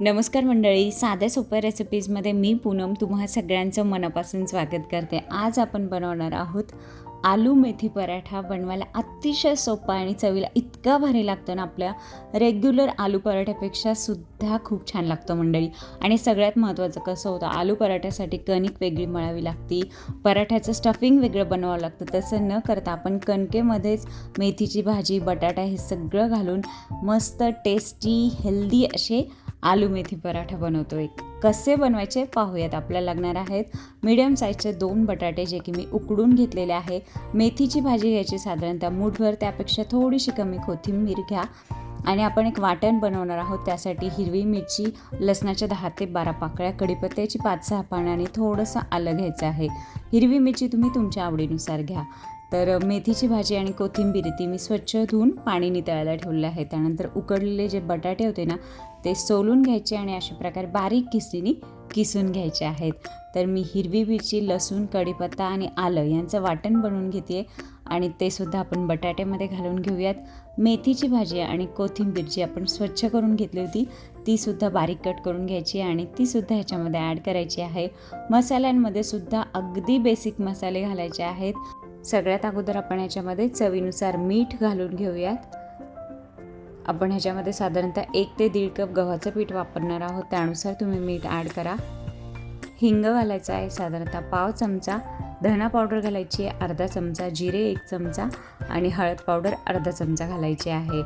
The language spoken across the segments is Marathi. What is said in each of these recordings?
नमस्कार मंडळी साध्या सोप्या रेसिपीजमध्ये मी पूनम तुम्हा सगळ्यांचं मनापासून स्वागत करते. आज आपण बनवणार आहोत आलू मेथी पराठा. बनवायला अतिशय सोपा आणि चवीला इतका भारी लागतो ना आपल्या. रेग्युलर आलू पराठ्यापेक्षा सुद्धा खूप छान लागतो मंडळी. आणि सगळ्यात महत्त्वाचं कसं होतं आलू पराठ्यासाठी कणिक वेगळी मळावी लागती. पराठ्याचं स्टफिंग वेगळं बनवावं लागतं. तसं न करता आपण कणकेमध्येच मेथीची भाजी बटाटा हे सगळं घालून मस्त टेस्टी हेल्दी असे आलू मेथी पराठा बनवतो एक. कसे बनवायचे पाहूयात. आपल्याला लागणार आहेत मीडियम साईजचे दोन बटाटे जे की मी उकडून घेतलेले आहे. मेथीची भाजी घ्यायची साधारणतः मूठभर त्यापेक्षा थोडीशी कमी कोथिंबीर घ्या. आणि आपण एक वाटण बनवणार आहोत. त्यासाठी हिरवी मिरची लसणाच्या दहा ते बारा पाकळ्या कढीपत्त्याची पाच सहा पानं आणि थोडंसं आलं घ्यायचं आहे. हिरवी मिरची तुम्ही तुमच्या आवडीनुसार घ्या. तर मेथीची भाजी आणि कोथिंबीर ती मी स्वच्छ धुवून पाणी नितळायला ठेवले आहे त्यानंतर उकडलेले जे बटाटे होते ना ते सोलून घ्यायचे आणि अशा प्रकारे बारीक किसणीने किसून घ्यायचे आहेत. तर मी हिरवी मिरची लसूण कढीपत्ता आणि आलं यांचं वाटण बनवून घेते आणि ते सुद्धा आपण बटाट्यामध्ये घालून घेऊयात. मेथीची भाजी आणि कोथिंबीर जी आपण स्वच्छ करून घेतली होती ती सुद्धा बारीक कट करून घ्यायची आणि ती सुद्धा ह्याच्यामध्ये ॲड करायची आहे. मसाल्यांमध्ये सुद्धा अगदी बेसिक मसाले घालायचे आहेत. सगळ्यात अगोदर आपण ह्याच्यामध्ये चवीनुसार मीठ घालून घेऊयात. आपण ह्याच्यामध्ये साधारणतः एक ते दीड कप गव्हाचं पीठ वापरणार आहोत. त्यानुसार तुम्ही मीठ ॲड करा. हिंग घालायचं आहे साधारणतः पाव चमचा. धना पावडर घालायची आहे अर्धा चमचा. जिरे एक चमचा. आणि हळद पावडर अर्धा चमचा घालायची आहे.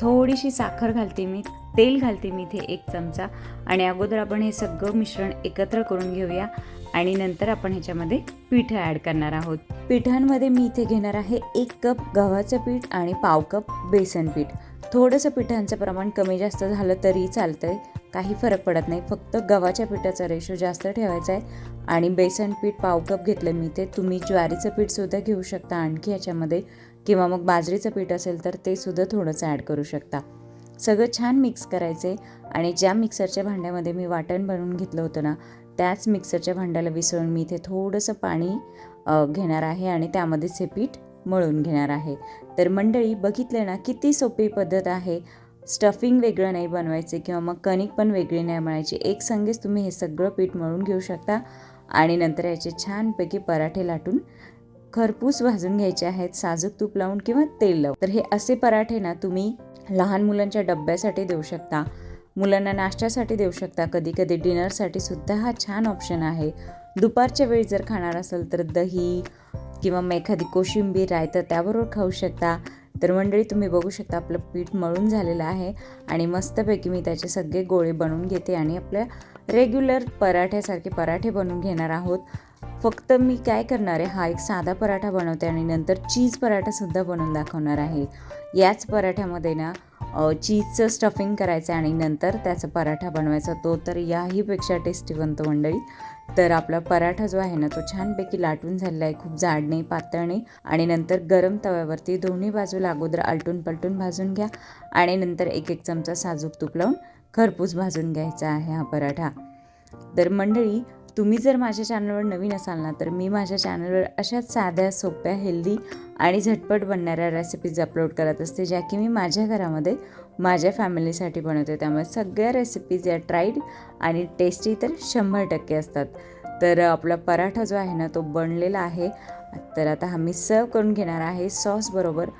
थोडीशी साखर घालते मी. तेल घालते मी इथे एक चमचा. आणि अगोदर आपण हे सगळं मिश्रण एकत्र करून घेऊया. आणि नंतर आपण ह्याच्यामध्ये पीठ ॲड करणार आहोत. पिठांमध्ये मी इथे घेणार आहे एक कप गव्हाचं पीठ आणि पाव कप बेसन पीठ. थोडंसं पिठांचं प्रमाण कमी जास्त झालं तरी चालतंय. काही फरक पडत नाही. फक्त गव्हाच्या पिठाचा रेशो जास्त ठेवायचा आहे. आणि बेसन पीठ पाव कप घेतलं मी ते तुम्ही ज्वारीचं पीठसुद्धा घेऊ शकता आणखी याच्यामध्ये किंवा मग बाजरीचं पीठ असेल तर ते सुद्धा थोडंसं ॲड करू शकता. सगळं छान मिक्स करायचे आणि ज्या मिक्सरच्या भांड्यामध्ये मी वाटण बनवून घेतलं होतं ना त्याच मिक्सरच्या भांड्याला विसळून मी इथे थोडंसं पाणी घेणार आहे आणि त्यामध्येच हे पीठ मळून घेणार आहे. तर मंडळी बघितलं ना किती सोपी पद्धत आहे. स्टफिंग वेगळं नाही बनवायचे किंवा मग कणिक पण वेगळी नाही मळायची एक संगेच तुम्ही हे सगळं पीठ मळून घेऊ शकता. आणि नंतर याचे छानपैकी पराठे लाटून खरपूस भाजून घ्यायचे आहेत. साजूक तूप लावून किंवा तेल लावून. तर हे असे पराठे ना तुम्ही लहान मुलांच्या डब्यासाठी देऊ शकता. मुलांना नाश्त्यासाठी देऊ शकता. कधी कधी डिनरसाठी सुद्धा हा छान ऑप्शन आहे. दुपारच्या वेळी जर खाणार असेल तर दही किंवा मग एखादी कोशिंबीर रायतं त्याबरोबर खाऊ शकता. तर मंडळी तुम्ही बघू शकता आपलं पीठ मळून झालेलं आहे आणि मस्तपैकी मी त्याचे सगळे गोळे बनवून घेते आणि आपल्या रेग्युलर पराठ्यासारखे पराठे बनवून घेणार आहोत. फक्त मी काय करणार आहे हा एक साधा पराठा बनवते आणि नंतर चीज पराठासुद्धा बनवून दाखवणार आहे. याच पराठ्यामध्ये ना चीजचं स्टफिंग करायचं आणि नंतर त्याचा पराठा बनवायचा. तो तर याहीपेक्षा टेस्टी बनतो मंडळी. तर आपला पराठा जो आहे ना तो छानपैकी लाटून झालेला आहे. खूप जाड नाही पातळ नाही आणि नंतर गरम तव्यावरती दोन्ही बाजूला अगोदर आलटून पलटून भाजून घ्या आणि नंतर एक एक चमचा साजूक तूप लावून खरपूस भाजून घ्यायचा आहे हा पराठा. तर मंडळी तुम्ही जर माझ्या चॅनलवर नवीन असाल ना तर मी माझ्या चॅनलवर अशाच साध्या सोप्या हेल्दी आणि झटपट बनणाऱ्या रेसिपीज अपलोड करत असते ज्या की मी माझ्या घरामध्ये माझ्या फॅमिलीसाठी बनवते. त्यामुळे सगळ्या रेसिपीज या ट्राईड आणि टेस्टी तर शंभर टक्के असतात. तर आपला पराठा जो आहे ना तो बनलेला आहे. तर आता हा मी सर्व करून घेणार आहे सॉसबरोबर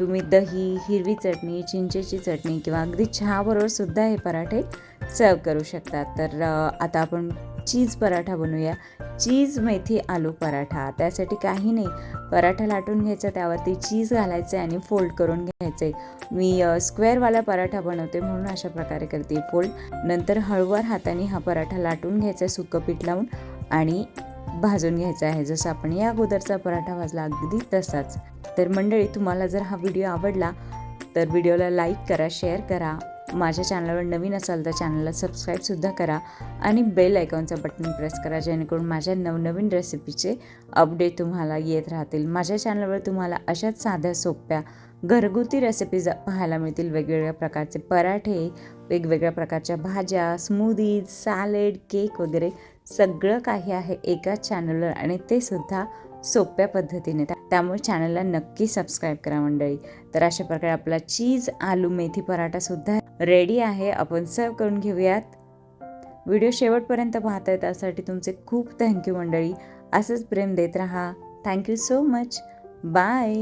तुम्ही दही हिरवी चटणी चिंचेची चटणी किंवा अगदी चहाबरोबर सुद्धा हे पराठे सर्व करू शकता. तर आता आपण चीज पराठा बनवूया. चीज मेथी आलू पराठा. त्यासाठी काही नाही. पराठा लाटून घ्यायचा त्यावरती चीज घालायचं आहे आणि फोल्ड करून घ्यायचं आहे मी स्क्वेअरवाला पराठा बनवते म्हणून अशा प्रकारे करते फोल्ड. नंतर हळूवार हाताने हा पराठा लाटून घ्यायचा आहे सुकं पीठ लावून आणि भाजून घ्यायचा आहे. जसं आपण या अगोदरचा पराठा भाजला अगदी तसाच. तर मंडळी तुम्हाला जर हा व्हिडिओ आवडला तर व्हिडिओला लाईक करा शेअर करा. माझ्या चॅनलवर नवीन असाल तर चॅनलला सबस्क्राईबसुद्धा करा आणि बेल आयकॉनचं बटन प्रेस करा जेणेकरून माझ्या नवनवीन रेसिपीचे अपडेट तुम्हाला येत राहतील. माझ्या चॅनलवर तुम्हाला अशाच साध्या सोप्या घरगुती रेसिपीज पाहायला मिळतील. वेगवेगळ्या प्रकारचे पराठे वेगवेगळ्या प्रकारच्या भाज्या स्मूदीज सॅलेड केक वगैरे. सगळं काही आहे एकाच चॅनलवर आणि ते सुद्धा सोप्या पद्धतीने. त्यामुळे चॅनलला नक्की सबस्क्राईब करा मंडळी. तर अशा प्रकारे आपला चीज आलू मेथी पराठासुद्धा रेडी आहे. आपण सर्व करून घेऊयात. व्हिडिओ शेवटपर्यंत पाहताय त्यासाठी तुमचे खूप थँक्यू मंडळी. असंच प्रेम देत राहा. Thank you so much bye